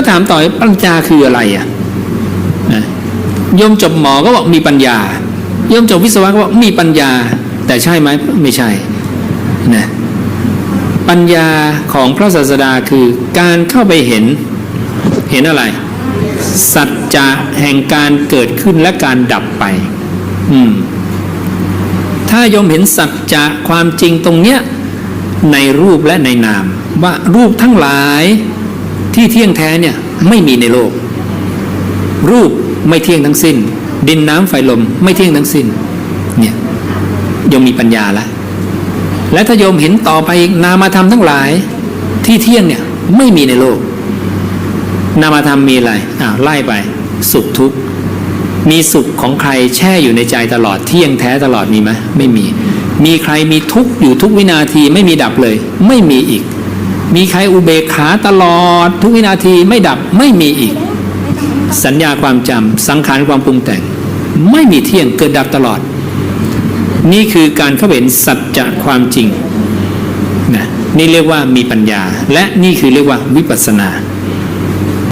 ก็ถามต่อปัญญาคืออะไรอะโยมจบหมอก็บอกมีปัญญาโยมจบวิศวะก็บอกมีปัญญา แต่ใช่ไหมไม่ใช่นะปัญญาของพระศาสดาคือการเข้าไปเห็นเห็นอะไร สัจจะแห่งการเกิดขึ้นและการดับไป อืม ถ้ายมเห็นสัจจะความจริงตรงเนี้ยในรูปและในนาม ว่ารูปทั้งหลาย ที่เที่ยงแท้เนี่ยไม่มีในโลก รูปไม่เที่ยงทั้งสิ้น ดินน้ำไฟลมไม่เที่ยงทั้งสิ้นเนี่ยโยมมีปัญญาล้วและถ้าโยมเห็นต่อไปนามธรรมทั้งหลาย ที่เที่ยงเนี่ยไม่มีในโลก นามธรรมมีอะไรอ่าวไล่ไป สุขทุกข์มีสุขของใครแช่อยู่ในใจตลอดเที่ยงแท้ตลอดมีไหมไม่มี มีใครมีทุกข์อยู่ทุกวินาทีไม่มีดับเลย ไม่มีอีก มีใครอุเบกขาตลอด ทุกวินาทีไม่ดับไม่มีอีก สัญญาความจำสังขารความปรุงแต่ง ไม่มีเที่ยงเกิดดับตลอด นี่คือการเข้าเห็นสัจจะความจริงนะนี่เรียกว่ามีปัญญา และนี่คือเรียกว่าวิปัสสนา